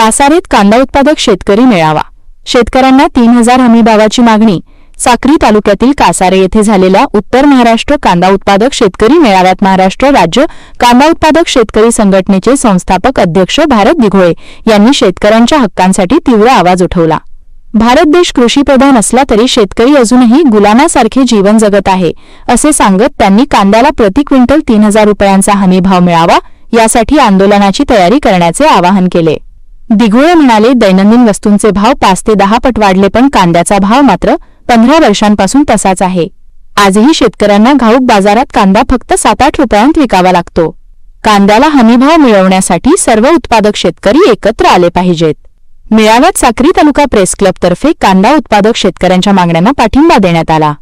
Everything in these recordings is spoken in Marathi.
कासारेत कांदा उत्पादक शेतकरी मेळावा. शेतकऱ्यांना तीन हजार हमीभावाची मागणी. साक्री तालुक्यातील कासारे येथे झालेल्या उत्तर महाराष्ट्र कांदा उत्पादक शेतकरी मेळाव्यात महाराष्ट्र राज्य कांदा उत्पादक शेतकरी संघटनेचे संस्थापक अध्यक्ष भारत दिघोळे यांनी शेतकऱ्यांच्या हक्कांसाठी तीव्र आवाज उठवला. भारत देश कृषीप्रधान असला तरी शेतकरी अजूनही गुलामासारखे जीवन जगत आहे असे सांगत त्यांनी कांद्याला प्रति क्विंटल तीन हजार रुपयांचा हमीभाव मिळावा यासाठी आंदोलनाची तयारी करण्याचे आवाहन केले. दिघोळे म्हणाले दैनंदिन वस्तूंचे भाव पाच ते दहा पट वाढले पण कांद्याचा भाव मात्र पंधरा वर्षांपासून तसाच आहे. आजही शेतकऱ्यांना घाऊक बाजारात कांदा फक्त सात आठ रुपयांत विकावा लागतो. कांद्याला हमीभाव मिळवण्यासाठी सर्व उत्पादक शेतकरी एकत्र आले पाहिजेत. मेळाव्यात साक्री तालुका प्रेस क्लबतर्फे कांदा उत्पादक शेतकऱ्यांच्या मागण्यांना पाठिंबा देण्यात आला.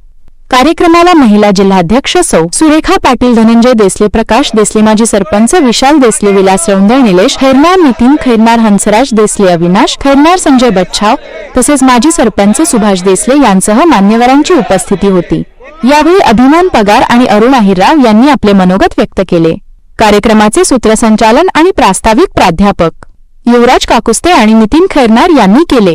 कार्यक्रमाला महिला जिल्हाध्यक्ष सौ. सुरेखा पाटील धनंजय देसले प्रकाश देसले माजी सरपंच विशाल देसले विलास रौंदळ निलेश खैरनार नितीन खैरनार हंसराज देसले अविनाश खैरनार संजय बच्छाव तसेच माजी सरपंच सुभाष देसले यांसह मान्यवरांची उपस्थिती होती. यावेळी अभिमान पगार आणि अरुण अहिरराव यांनी आपले मनोगत व्यक्त केले. कार्यक्रमाचे सूत्रसंचालन आणि प्रास्ताविक प्राध्यापक युवराज काकुस्ते आणि नितीन खैरनार यांनी केले.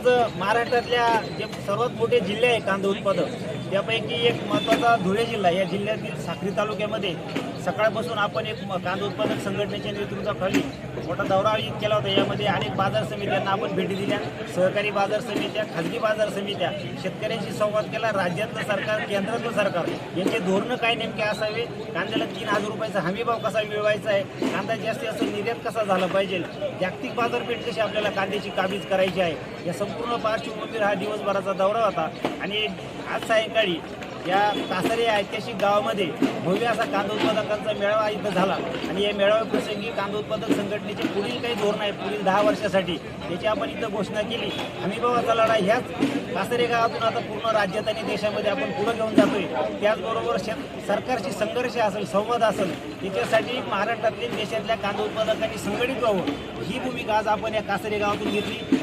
आज महाराष्ट्रातल्या जे सर्वात मोठे जिल्हे आहे कांदा उत्पादक त्यापैकी एक महत्त्वाचा धुळे जिल्हा या जिल्ह्यातील साक्री तालुक्यामध्ये सकाळपासून आपण एक कांदा उत्पादक संघटनेच्या नेतृत्वाखाली मोठा दौरा आयोजित केला होता. यामध्ये अनेक बाजार समित्यांना आपण भेटी दिल्या. सहकारी बाजार समित्या खाजगी बाजार समित्या शेतकऱ्यांशी संवाद केला. राज्यातलं सरकार केंद्रातलं सरकार यांचे धोरणं काय नेमके असावे? कांद्याला तीन हजार रुपयाचा हमीभाव कसा मिळवायचा आहे? कांदा जास्तीत जास्त निर्यात कसा झाला पाहिजे? जागतिक बाजारपेठ कशी आपल्याला कांद्याची काबीज करायची आहे? या संपूर्ण पार्श्वभूमीवर हा दिवसभराचा दौरा होता. आणि आज सायंकाळी या कासारे ऐतिहासिक गावामध्ये भव्य असा कांदा उत्पादकांचा मेळावा इथं झाला. आणि या मेळाव्याप्रसंगी कांदा उत्पादक संघटनेचे पुढील काही धोरण आहे पुढील दहा वर्षासाठी. त्याची आपण इथं घोषणा केली. हमीभावाचा लढा ह्याच कासारे गावातून आता पूर्ण राज्यात आणि देशामध्ये आपण पुढे घेऊन जातोय. त्याचबरोबर शेत सरकारशी संघर्ष असेल संवाद असेल याच्यासाठी महाराष्ट्रातील देशातल्या कांदा उत्पादकांनी संघटित व्हावं. ही भूमिका आज आपण या कासारे गावातून घेतली.